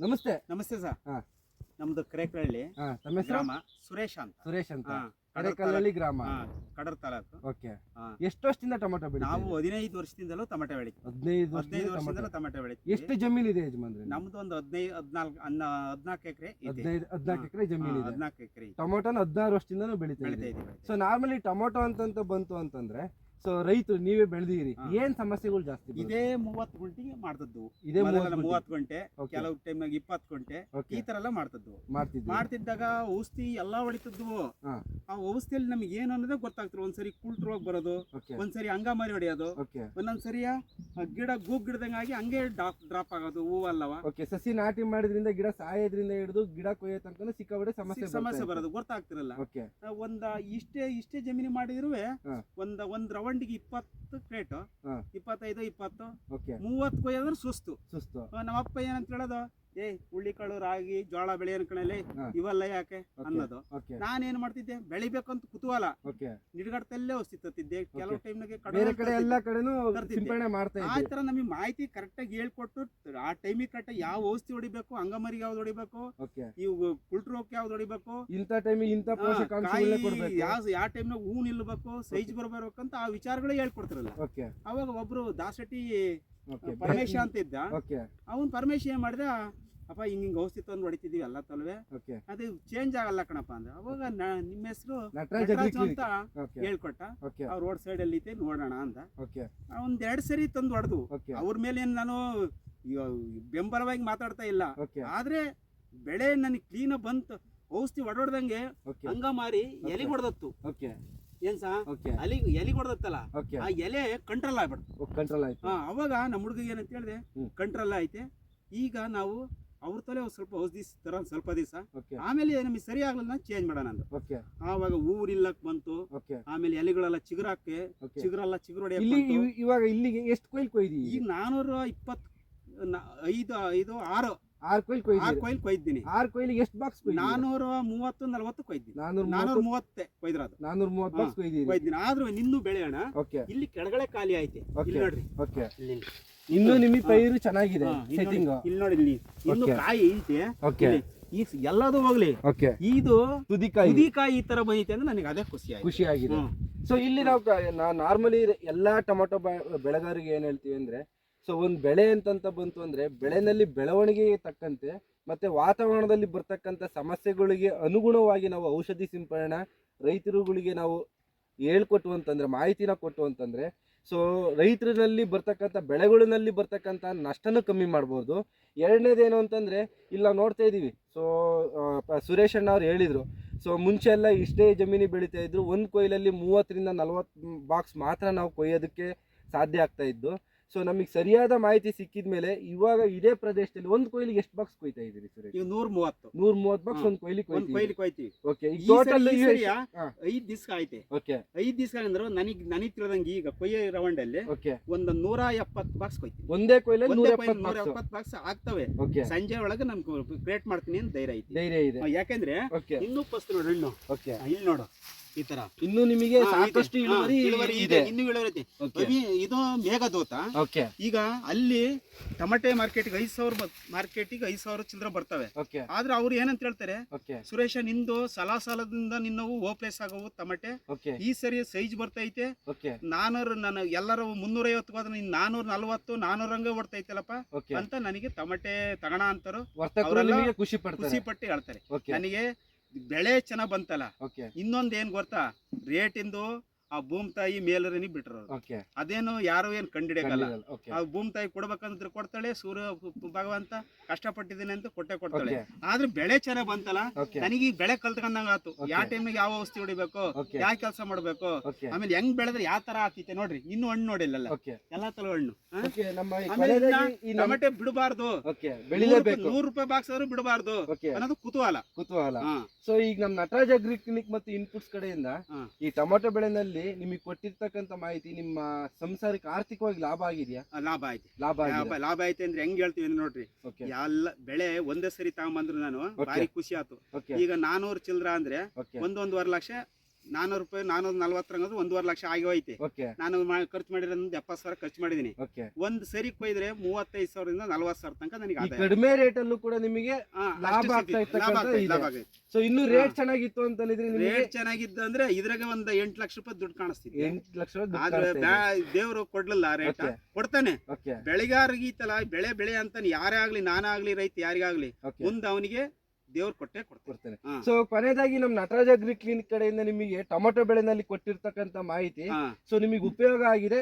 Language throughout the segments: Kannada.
ನಮಸ್ತೆ. ನಮಸ್ತೆ ಸರ್. ಹಾ. ನಮ್ದು ಕರೇಕಳ್ಳಿ ಹಾ ತಮ್ಮ ಹೆಸರು? ಗ್ರಾಮ. ಸುರೇಶ್ ಅಂತ. ಸುರೇಶ್ ಅಂತ. ಹಾ, ಕಡರ್ ಗ್ರಾಮ. ಹಾ, ಕಡರ್ ತಾಲೂಕು. ಓಕೆ. ಹಾ. ಎಷ್ಟು ವರ್ಷದಿಂದ ಟೊಮೊಟೊ ಬೆಳಿ ನಾವು ಹದಿನೈದು ವರ್ಷದಿಂದಲೂ ಟೊಮೆಟೊ ಬೆಳಿತೀವಿ. ಹದಿನೈದು ಹದಿನೈದು ವರ್ಷದಿಂದ ವರ್ಷದಿಂದಲೂ ಟೊಮೊಟೊ ಬೆಳಿತೀವಿ. ಎಷ್ಟು ಜಮೀನು ಇದೆ ಯಜಮಾನ್ರೆ ನಮ್ದು? ಒಂದು ಹದಿನೈದು ಹದಿನಾಲ್ಕು ಅನ್ನ ಹದಿನಾಲ್ಕು ಎಕರೆ ಇದೆ. ಹದಿನೈದು ಹದಿನಾಲ್ಕು ಹಾ. ಎಕರೆ ಜಮೀನು ಇದೆ. ಹದಿನಾಲ್ಕು ಎಕರೆ ಟೊಮೊಟೊನ ಹದಿನಾರು ವರ್ಷದಿಂದನೂ ಬೆಳಿತಾ ಬೆಳಿತಾ ಇದೆ ಇದೀವಿ ಸೊ ನಾರ್ಮಲಿ ಟೊಮೊಟೊ ಅಂತಂತ ಬಂತು ಅಂತಂದ್ರೆ ಸೊ ರೈತರು ನೀವೇ ಬೆಳೆದಿರಿ. ಏನ್ ಸಮಸ್ಯೆಗಳು ಜಾಸ್ತಿ? ಇದೇ ಮೂವತ್ತು ಗಂಟೆಗೆ ಮಾಡ್ತದ್ದು. ಇದೇ ಮೂವತ್ತು ಗಂಟೆ. ಕೆಲವು ಟೈಮ್ ಇಪ್ಪತ್ತು ಗಂಟೆ ಈ ತರ ಎಲ್ಲ ಮಾಡ್ತದ್ದು. ಮಾಡ್ತಿದ್ದಾಗ ಔಷಧಿ ಎಲ್ಲಾ ಹೊಡಿತದ್ದು. ಆ ಔಷಧಿಯಲ್ಲಿ ನಮ್ಗೆ ಏನು ಅನ್ನೋದೇ ಗೊತ್ತಾಗ್ತಿರು ಒಂದ್ಸರಿ ಕುಲ್ಟ್ ರೋಗ ಬರೋದು ಒಂದ್ಸರಿ ಒಂದ್ಸರಿ ಅಂಗಮಾರಿ ಹೊಡೆಯೋದು ಓಕೆ ಒಂದೊಂದ್ ಸರಿಯ ಗಿಡ ಗೂಗ್ ಗಿಡದಂಗಾಗಿ ಹಂಗೆ ಡ್ರಾಪ್ ಆಗೋದು ಹೂವಲ್ಲವ ಓಕೆ ಸಸಿ ನಾಟಿ ಮಾಡಿದ್ರಿಂದ ಗಿಡ ಸಾಯೋದ್ರಿಂದ ಹಿಡಿದು ಗಿಡ ಕೊಯ್ಯೋ ತನಕ ಸಿಕ್ಕಾಬಡೆ ಸಮಸ್ಯೆ ಸಮಸ್ಯೆ ಬರೋದು ಗೊತ್ತಾಗ್ತಿರಲ್ಲ. ಒಂದ ಇಷ್ಟೇ ಇಷ್ಟೇ ಜಮೀನು ಮಾಡಿದ್ರು ಒಂದ್ ಒಂದ ಒಂದ್ ರೌಂಡಿಗೆ ಇಪ್ಪತ್ತು ಕ್ರೇಟ್ ಹಾ. ಇಪ್ಪತ್ತೈದು ಇಪ್ಪತ್ತು ಓಕೆ ಮೂವತ್ತು ಕೊಯ್ಯೋದ್ರೆ ಸುಸ್ತು. ಸುಸ್ತು. ಆ, ನಮ್ಮಪ್ಪ ಏನಂತ ಹೇಳೋದು? ಏ ಹುಳ್ಳಿಕಾಳು ರಾಗಿ ಜೋಳ ಬೆಳೆಯನ್ ಕಣಲ್ಲಿ. ಇವೆಲ್ಲ ಯಾಕೆ ಅನ್ನೋದು. ನಾನೇನ್ ಮಾಡ್ತಿದ್ದೆ? ಬೆಳಿಬೇಕಂತ ಕುತೂಹಲ. ನಿಡ್ಗಡ್ತಲ್ಲೇ ಔಷಧಿ ತತ್ತಿದ್ದೆ. ಕೆಲವು ಟೈಮ್ನಾಗೆ ಆ ತರ ನಮಗೆ ಮಾಹಿತಿ ಕರೆಕ್ಟಾಗಿ ಹೇಳ್ಕೊಟ್ಟು ಆ ಟೈಮಿಗೆ ಕರೆಕ್ಟ್ ಯಾವ ಔಷಧಿ ಹೊಡಿಬೇಕು ಅಂಗಮರಿಗೆ ಯಾವ್ದು ಹೊಡಿಬೇಕು ಇವು ಕುಲ್ಟ್ರೋಕ್ ಯಾವ್ದು ಹೊಡಿಬೇಕು ಇಂಥ ಟೈಮ್ ಇಂಥ ಯಾವ ಯಾವ ಟೈಮ್ನಾಗ ಹೂ ನಿಲ್ಬೇಕು ಸೈಜ್ ಅಂತ ಆ ವಿಚಾರಗಳೇ ಹೇಳ್ಕೊಡ್ತಿರಲ್ಲ. ಅವಾಗ ಒಬ್ರು ದಾಸಟಿ ಪರಮೇಶ ಅಂತ ಇದ್ದ. ಅವನ್ ಪರಮೇಶ ಏನ್ ಮಾಡಿದ? ಅಪ್ಪ ಹಿಂಗ್ ಹಿಂಗ್ ಔಷಧಿ ತಂದು ಹೊಡಿತಿದೀವಿ ಎಲ್ಲ ತಲ್ವೆ. ಓಕೆ ಅದು ಚೇಂಜ್ ಆಗಲ್ಲ ಕಣಪ್ಪ ಅಂದ್ರೆ. ಅವಾಗ ನ- ನಿಮ್ಮ ಹೆಸರು ನಟರಾಜ್ ನಟರಾಜು ಅಗ್ರಿ ಅಂತ ಓಕೆ ಹೇಳ್ಕೊಟ್ಟ. ಓಕೆ ಅವ್ರ ರೋಡ್ ಸೈಡ್ ಅಲ್ಲಿ ಐತೆ ನೋಡೋಣ ಅಂದ. ಓಕೆ ಒಂದ್ ಎರಡ್ ಸರಿ ತಂದು ಹೊಡೆದು. ಓಕೆ ಅವ್ರ ಮೇಲೆ ಏನ್ ನಾನು ಬೆಂಬಲವಾಗಿ ಮಾತಾಡ್ತಾ ಇಲ್ಲ. ಓಕೆ ಆದ್ರೆ ಬೆಳೆ ನನಗೆ ಕ್ಲೀನ್ ಬಂತು. ಔಷಧಿ ಹೊಡೋಡ್ದಂಗೆ ಓಕೆ ಹಂಗ ಮಾರಿ ಎಲೆ ಹೊಡೆದತ್ತು. ಓಕೆ ಏನ್ ಸಾ? ಓಕೆ ಅಲಿ ಎಲಿ ಹೊಡೆದತ್ತಲ್ಲ? ಓಕೆ ಆ ಎಲೆ ಕಂಟ್ರೋಲ್ ಆಗ್ಬಿಡ್ತು. ಕಂಟ್ರೋಲ್ ಆಯ್ತು. ಹಾ ಅವಾಗ ನಮ್ಮ ಹುಡುಗ ಏನಂತ ಹೇಳಿದೆ? ಹ್ಮ್. ಕಂಟ್ರೋಲ್ ಐತೆ ಈಗ ನಾವು ಅವ್ರ ತಲೆ ಒಂದ್ ಸ್ವಲ್ಪ ಔಷಧಿ ತರ ಸ್ವಲ್ಪ ದಿವಸ. ಆಮೇಲೆ ನಮಗೆ ಸರಿ ಆಗ್ಲಿಲ್ಲ ಚೇಂಜ್ ಮಾಡೋಣ ಅಂತ ಆವಾಗ ಆವಾಗ ಊರಿಲ್ಲಕ್ ಬಂತು. ಆಮೇಲೆ ಎಲೆಗಳೆಲ್ಲ ಚಿಗುರಾಕೆ ಚಿಗುರೆಲ್ಲ ಚಿಗುರೊಡೆ ಇವಾಗ ಇಲ್ಲಿಗೆ ಎಷ್ಟು ಕೊಯ್ಲು ಕೊಯ್ದಿ? ಈಗ ನಾನೂರ ಇಪ್ಪತ್ ನ- ಐದು ಐದು ಆರು. ಆರ್ ಕೊಯ್ಲ್ ಆರು ಕೊಯ್ದಿ ಕೊಯ್ಲು ಕೊಯ್ದಿನಿ ಆರ್ ಕೊಯ್ಲಿಗೆ ಎಷ್ಟು ಬಾಕ್ಸ್ ನಾನೂರ ಮೂವತ್ತು ನಲ್ವತ್ತು ಕೊಯ್ದಿನಿ ನಾನೂರ ನಾನೂರ ಮೂವತ್ತೆ ಕೊಯ್ದ್ರ ಅದು. ನಾನೂರ ಮೂವತ್ತು. ಬಾಕ್ಸ್ ಕೊಯ್ದಿನಿ ಕೊಯ್ದಿನಿ ಆದ್ರೂ ನಿನ್ನೂ ಬೆಳೆಯೋಣ. ಇಲ್ಲಿ ಕೆಳಗಡೆ ಖಾಲಿ ಐತೆ. ಇಲ್ಲಿ ನೋಡ್ರಿ. ಓಕೆ ಇಲ್ಲಿ. ಇನ್ನು ನಿಮಗೆ. ಪೈರು ಚೆನ್ನಾಗಿದೆ ಸೆಟ್ಟಿಂಗ್ ಇಲ್ಲಿ ನೋಡಿ ಇಲ್ಲಿ ಇನ್ನು ಕಾಯಿ ಐತೆ. ಓಕೆ. ಈ ಎಲ್ಲದೂ ಹೋಗ್ಲಿ. ಓಕೆ ಇದು ತುದಿಕಾಯಿ. ತುದಿಕಾಯಿ ಈ ತರ ಬಂದೈತೆ ಅಂದ್ರೆ ನನಗೆ ಅದೇ ಖುಷಿ ಖುಷಿ ಆಗಿದೆ. ಸೊ ಇಲ್ಲಿ ನಾವು ನಾರ್ಮಲಿ ಎಲ್ಲಾ ಟೊಮೆಟೊ ಬೆಳೆಗಾರರಿಗೆ ಏನ್ ಹೇಳ್ತೀವಿ ಅಂದ್ರೆ ಸೊ ಒಂದು ಬೆಳೆ ಅಂತಂತ ಬಂತು ಅಂದ್ರೆ ಬೆಳೆನಲ್ಲಿ ಬೆಳವಣಿಗೆಗೆ ತಕ್ಕಂತೆ ಮತ್ತೆ ವಾತಾವರಣದಲ್ಲಿ ಬರ್ತಕ್ಕಂಥ ಸಮಸ್ಯೆಗಳಿಗೆ ಅನುಗುಣವಾಗಿ ನಾವು ಔಷಧಿ ಸಿಂಪಡಣೆ ರೈತರುಗಳಿಗೆ ನಾವು ಹೇಳ್ಕೊಟ್ಟು ಅಂತಂದ್ರೆ ಮಾಹಿತಿನ ಕೊಟ್ಟು ಅಂತಂದ್ರೆ ಸೊ ರೈತರಲ್ಲಿ ಬರ್ತಕ್ಕಂಥ ಬೆಳೆಗಳಲ್ಲಿ ಬರ್ತಕ್ಕಂಥ ನಷ್ಟನೂ ಕಮ್ಮಿ ಮಾಡ್ಬೋದು. ಎರಡನೇದೇನು ಅಂತಂದರೆ, ಇಲ್ಲಿ ನಾವು ನೋಡ್ತಾ ಇದ್ದೀವಿ. ಸೊ ಸುರೇಶ್ ಅಣ್ಣ ಅವ್ರು ಹೇಳಿದರು. ಸೊ ಮುಂಚೆ ಎಲ್ಲ ಇಷ್ಟೇ ಜಮೀನಿ ಬೆಳೀತಾ ಇದ್ರು. ಒಂದು ಕೊಯ್ಲಲ್ಲಿ ಮೂವತ್ತರಿಂದ ನಲ್ವತ್ತು ಬಾಕ್ಸ್ ಮಾತ್ರ ನಾವು ಕೊಯ್ಯೋದಕ್ಕೆ ಸಾಧ್ಯ ಆಗ್ತಾ ಇದ್ದು. ಸೊ ನಮಗೆ ಸರಿಯಾದ ಮಾಹಿತಿ ಸಿಕ್ಕಿದ ಮೇಲೆ ಇವಾಗ ಇದೇ ಪ್ರದೇಶದಲ್ಲಿ ಒಂದು ಕೊಯ್ಲಿಗೆ ಎಷ್ಟು ಬಾಕ್ಸ್ ಕೊಯ್ತಾ ಇದ್ದೀರಿ ಸುರೇಶ್? ಈಗ ನೂರ ಮೂವತ್ತು ನೂರ ಮೂವತ್ತು ಬಾಕ್ಸ್ ಒಂದು ಕೊಯ್ಲಿಗೆ ಒಂದ್ ಕೊಯ್ಲಿ ಕೊಯ್ತೀವಿ. ಓಕೆ ಈ ಟೋಟಲ್. ಐದ್ ದಿವ್ಸ ಐತೆ ಓಕೆ ಐದ್ ದಿವ್ಸ ಅಂದ್ರೆ ನನಗ್ ನನಗ್ ತಿಳಿದಂಗೆ ಈಗ ಕೊಯ್ಯ ರೌಂಡಲ್ಲಿ ಓಕೆ ಒಂದು ನೂರ ಎಪ್ಪತ್ತು ಬಾಕ್ಸ್ ಕೊಯ್ತೀವಿ. ಒಂದೇ ಕೊಯ್ಲಲ್ಲಿ ನೂರ ಎಪ್ಪತ್ತು ಬಾಕ್ಸ್ ಆಗ್ತವೆ. ಸಂಜೆ ಒಳಗೆ ನಮ್ಗೆ ಕ್ರಿಯೇಟ್ ಮಾಡ್ತೀನಿ ಅಂತ ಧೈರ್ಯ ಐತಿ. ಧೈರ್ಯ ಇದೆ. ಯಾಕಂದ್ರೆ ಇನ್ನೂ ಫಸ್ಟ್ ನೋಡು ಹಣ್ಣು ಓಕೆ ಇಲ್ಲಿ ನೋಡು. ಈ ತರ. ಇನ್ನು ನಿಮಗೆ ಸಾಕಷ್ಟು ಇದೆ. ಇಳುವರಿ ಇದೆ. ಇನ್ನು ಇಳುವರಿ ಅವಿ- ಇದು ಮೇಘದೂತ. ಈಗ ಅಲ್ಲಿ ಟಮಟೆ ಮಾರ್ಕೆಟ್ಗೆ ಐದು ಸಾವಿರ ಮಾರ್ಕೆಟಿಗೆ ಐದು ಸಾವಿರ ಚಿಲ್ಲರೆ ಬರ್ತವೆ. ಆದ್ರೆ ಅವ್ರು ಏನಂತ ಹೇಳ್ತಾರೆ? ಸುರೇಶ ನಿಂದು ಸಲಾ ಸಾಲದಿಂದ ನಿನ್ನವು ಓಪ್ಲೇಸ್ ಆಗವು ಟಮಟೆ. ಈ ಸರಿ ಸೈಜ್ ಬರ್ತೈತೆ. ನಾನೂರು ನಾನು ಎಲ್ಲರೂ ಮುನ್ನೂರೈವತ್ತು ಹೋದ್ರೆ ನೀನು ನಾನೂರ ನಲ್ವತ್ತು ನಾನೂರ ಓಡ್ತೈತಲ್ಲಪ್ಪ? ಓಕೆ. ಅಂತ ನನಗೆ ಟಮಟೆ ತಗಣ ಅಂತಾರು. ಖುಷಿ ಪಟ್ಟು ಹೇಳ್ತಾರೆ. ನನಗೆ ಬೆಳೆ ಚೆನ್ನಾಗ್ ಬಂತಲ್ಲ ಇನ್ನೊಂದ್ ಏನ್ ಗೊತ್ತಾ? ರೇಟಿಂದು ಆ ಭೂಮಿ ತಾಯಿ ಮೇಲರನಿ ಬಿಟ್ರು ಅವ್ರು. ಅದೇನು ಯಾರು ಏನ್ ಕಂಡಿಡಿಯಲ್ಲ ಆ ಭೂಮಿ ತಾಯಿ ಕೊಡ್ಬೇಕಂದ್ರೆ ಕೊಡ್ತಾಳೆ ಸೂರ್ಯ ಭಗವಂತ ಕಷ್ಟಪಟ್ಟಿದ್ದೀನಿ ಅಂತ ಕೊಟ್ಟೆ ಕೊಡ್ತಾಳೆ. ಆದ್ರೆ ಬೆಳೆ ಚೆನ್ನಾಗ್ ಬಂತಲ್ಲ ಓಕೆ ನನಗೆ ಈ ಬೆಳೆ ಕಲ್ತ್ಕೊಂಡಂಗ ಆತು. ಯಾವ ಟೈಮಿಗೆ ಯಾವ ಔಷಧಿ ಹೊಡಿಬೇಕು ಓಕೆ ಯಾವ ಕೆಲಸ ಮಾಡ್ಬೇಕು ಓಕೆ ಆಮೇಲೆ ಹೆಂಗ್ ಬೆಳೆದ್ರೆ ಯಾವ ತರ ಆಗ್ತೈತೆ ನೋಡ್ರಿ. ಇನ್ನು ಹಣ್ಣು ನೋಡಿಲ್ಲ ಓಕೆ ಎಲ್ಲಾ ತರ ಹಣ್ಣು. ಆ? ಓಕೆ ನಮ್ಮ ಈ ಆಮೇಲೆ ಕೊನೆಯದಾಗಿ ಈ ನಮ್ಮ ಟಮಟೆ ಬಿಡಬಾರ್ದು. ಓಕೆ ಬೆಳಿಲೇಬೇಕು. ನೂರು ರೂಪಾಯಿ ಬಾಕ್ಸ್ ಆದ್ರೂ ಬಿಡಬಾರ್ದು ಓಕೆ ಅನ್ನೋದು ಕುತೂಹಲ. ಕುತೂಹಲ. ಹಾ. ಸೊ ಈಗ ನಮ್ಮ ನಟರಾಜ್ ಅಗ್ರಿ ಕ್ಲಿನಿಕ್ ಮತ್ತು ಇನ್ಪುಟ್ಸ್ ಕಡೆಯಿಂದ ಹಾ. ಈ ಟೊಮೆಟೊ ಬೆಳೆನಲ್ಲಿ ನಿಮಗೆ ಕೊಟ್ಟಿರ್ತಕ್ಕಂಥ ಮಾಹಿತಿ ನಿಮ್ಮ ಸಂಸಾರಕ್ಕೆ ಆರ್ಥಿಕವಾಗಿ ಲಾಭ ಆಗಿದೆಯಾ? ಆ, ಲಾಭ ಆಯ್ತು. ಲಾಭ ಆಗಿದೆ. ಲಾಭ ಆಯ್ತು ಅಂದ್ರೆ ಹೆಂಗ್ ಹೇಳ್ತೀವಿ ಅಂದ್ರೆ ನೋಡ್ರಿ. ಓಕೆ. ಎಲ್ಲ ಬೆಳೆ ಒಂದೇ ಸರಿ ತಗೊಂಬಂದ್ರು ನಾನು ಬಾರಿ ಭಾರಿ ಖುಷಿ ಆಯ್ತು ಓಕೆ. ಈಗ ನಾನೂರು ಚಿಲ್ದ್ರ ಅಂದ್ರೆ ಓಕೆ. ಒಂದೊಂದುವರೆ ಲಕ್ಷ ನಾನೂರು ರೂಪಾಯಿ ನಾನೂರ ನಲ್ವತ್ತರಂಗದು ಒಂದೂವರೆ ಲಕ್ಷ ಆಗಿ ಹೋಯ್ತು. ಓಕೆ. ನಾನು ಖರ್ಚು ಮಾಡಿರೋದು ಎಪ್ಪತ್ತು ಸಾವಿರ ಖರ್ಚು ಮಾಡಿದೀನಿ ಒಂದ್ ಸರಿ ಕೊಯ್ದ್ರೆ ಮೂವತ್ತೈದು ಸಾವಿರದಿಂದ ನಲ್ವತ್ತು ಸಾವಿರ ತನಕ ನನಗೆ ಕಡಿಮೆ ರೇಟ್ ಅಲ್ಲೂ ಕೂಡ ನಿಮಗೆ ಲಾಭ ಆಗ್ತೈತೆ, ಸೊ ಇನ್ನು ರೇಟ್ ಚೆನ್ನಾಗಿತ್ತು ಅಂತ ರೇಟ್ ಚೆನ್ನಾಗಿದ್ದು ಅಂದ್ರೆ ಇದ್ರಾಗ ಒಂದ್ ಎಂಟ್ ಲಕ್ಷ ರೂಪಾಯಿ ದುಡ್ಡು ಕಾಣಿಸ್ತಿದೆ ಎಂಟು ಲಕ್ಷ ಆದ್ರೆ ದೇವ್ರು ಕೊಡ್ಲಿಲ್ಲ ರೇಟ್ ಕೊಡ್ತಾನೆ. ಬೆಳೆಗಾರಗೀತಲ್ಲ ಬೆಳೆ ಬೆಳೆ ಅಂತ ಯಾರೇ ಆಗ್ಲಿ ನಾನಾಗ್ಲಿ ಆಗ್ಲಿ ರೈತ ಯಾರಿಗಾಗ್ಲಿ ಮುಂದೆ ಅವನಿಗೆ ದೇವ್ರು ಕೊಟ್ಟೆ ಕೊಡ್ತಾರೆ. ಸೊ ಕೊನೆಯದಾಗಿ ನಮ್ಮ ನಟರಾಜ ಅಗ್ರಿ ಕ್ಲಿನಿಕ್ ಕಡೆಯಿಂದ ನಿಮಗೆ ಟೊಮೆಟೊ ಬೆಳೆನಲ್ಲಿ ಕೊಟ್ಟಿರ್ತಕ್ಕಂಥ ಮಾಹಿತಿ. ಸೊ ನಿಮಗೆ ಉಪಯೋಗ ಆಗಿದೆ.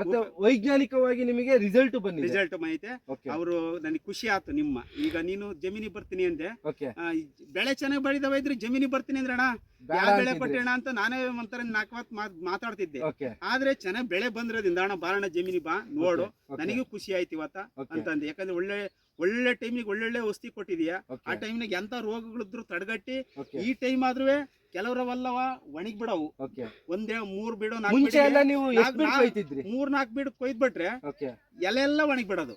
ಮತ್ತೆ ವೈಜ್ಞಾನಿಕವಾಗಿ ನಿಮಗೆ ರಿಸಲ್ಟ್ ಬಂದಿದೆ. ರಿಸಲ್ಟ್ ಮಾಹಿತಿ. ಅವರು ನನಗೆ ಖುಷಿ ಆಯ್ತು ನಿಮ್ಮ. ಈಗ ನೀನು ಜಮೀನಿ ಬರ್ತೀನಿ ಅಂದೆ. ಬೆಳೆ ಚೆನ್ನಾಗಿ ಬೆಳೆದವ ಇದ್ರೆ ಜಮೀನಿ ಬರ್ತೀನಿ ಅಂದ್ರೆ ಅಣ್ಣ ಯಾವ ಬೆಳೆ ಕೊಟ್ಟಣ ಅಂತ ನಾನೇ ಒಂಥರ ನಾಲ್ಕು ಮಾತು ಮಾತಾಡ್ತಿದ್ದೆ. ಆದ್ರೆ ಚೆನ್ನಾಗಿ ಬೆಳೆ ಬಂದ್ರದಿಂದ ಅಣ್ಣ ಬಾರಣ ಜಮೀನಿ ಬಾ ನೋಡು. ನನಗೂ ಖುಷಿ ಆಯ್ತು ಇವತ್ತ ಅಂತಂದು. ಯಾಕಂದ್ರೆ ಒಳ್ಳೆ ಒಳ್ಳೆ ಟೈಮಿಗೆ ಒಳ್ಳೊಳ್ಳೆ ಔಷಧಿ ಕೊಟ್ಟಿದ್ಯಾ? ಆ ಟೈಮ್ನಾಗ ಎಂತ ರೋಗಗಳಿದ್ರು ತಡೆಗಟ್ಟಿ ಈ ಟೈಮ್ ಆದ್ರೂ ಕೆಲವರವಲ್ಲವ ಒಣಗ್ ಬಿಡವು. ಒಂದೇ ಮೂರ್ ಬಿಡೋ ಮೂರ್ ನಾಲ್ಕು ಬಿಡ್ ಕೊಯ್ದ್ ಬಿಟ್ರೆ ಓಕೆ ಎಲೆ ಎಲ್ಲ ಒಣಗ್ ಬಿಡೋದು.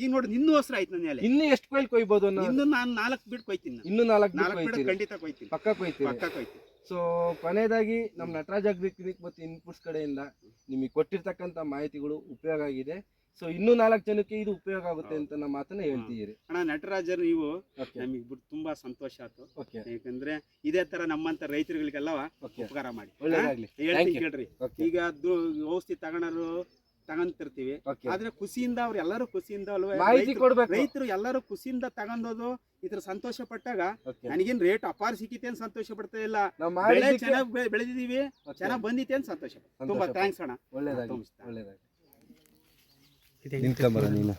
ಈಗ ನೋಡಿ ನಿನ್ನೂ ಹಸ್ರ ಆಯ್ತು ನನ್ನ ಎಲೆ. ಇನ್ನು ಎಷ್ಟು ಕೊಯ್ಲ್ ಕೊಯ್ಬೋದು ಇನ್ನು ನಾನು ನಾಲ್ಕು ಬಿಡ್ ಕೊಯ್ತೀನಿ ನಾನು. ಇನ್ನು ನಾಲ್ಕು ನಾಲ್ಕು ಬಿಡ್ ಖಂಡಿತ ಕೊಯ್ತೀನಿ. ಪಕ್ಕ ಕೊಯ್ತೀನಿ ಪಕ್ಕ ಕೊಯ್ತೀನಿ. ಸೊ ಕೊನೆಯದಾಗಿ ನಮ್ಮ ನಟರಾಜ್ ಅಗ್ರಿ ಕ್ಲಿನಿಕ್ ಮತ್ತು ಇನ್ಪುಟ್ಸ್ ಕಡೆಯಿಂದ ನಿಮಗೆ ಕೊಟ್ಟಿರ್ತಕ್ಕಂಥ ಮಾಹಿತಿಗಳು ಉಪಯೋಗ ಆಗಿದೆ. ಸೊ ಇನ್ನೂ ನಾಲ್ಕು ಜನಕ್ಕೆ ಇದು ಉಪಯೋಗ ಆಗುತ್ತೆ ಅಂತ ನಮ್ಮ ಮಾತನ್ನ ಹೇಳ್ತಿದ್ದೀರಿ. ಅಣ್ಣ ನಟರಾಜರ್ ನೀವು ನಮಗೆ ತುಂಬಾ ಸಂತೋಷ ಆಯ್ತು. ಯಾಕಂದ್ರೆ ಇದೇ ತರ ನಮ್ಮಂತ ರೈತರುಗಳಿಗೆಲ್ಲ ಉಪಕಾರ ಮಾಡಿ. ಹೇಳ್ರಿ ಈಗ ಔಷಧಿ ತಗೊಂಡರು ತಗೊಂತಿರ್ತೀವಿ. ಆದ್ರೆ ಖುಷಿಯಿಂದ ಅವ್ರು ಎಲ್ಲರೂ ಖುಷಿಯಿಂದ ಅಲ್ವೇ? ರೈತರು- ಎಲ್ಲರೂ ಖುಷಿಯಿಂದ ತಗೊಂಡೋದು ಇದ್ರ ಸಂತೋಷ ಪಟ್ಟಾಗ ನನಗಿನ್ ರೇಟ್ ಅಪಾರ ಸಿಕ್ಕಿತೆ ಅಂತ ಸಂತೋಷ ಪಡ್ತಾ ಇಲ್ಲ. ಚೆನ್ನಾಗಿ ಬೆಳೆದಿದೀವಿ. ಚೆನ್ನಾಗಿ ಬಂದಿತ್ತೆ ಅಂತ ಸಂತೋಷ ತುಂಬಾ ಥ್ಯಾಂಕ್ಸ್ ಅಣ್ಣ. ಒಳ್ಳೇದಾಗಿ ತುಂಬ ಇಷ್ಟ. ಒಳ್ಳೇದಾಗಿ ನಿಂತ್ಕೊಂಬರ ನೀನು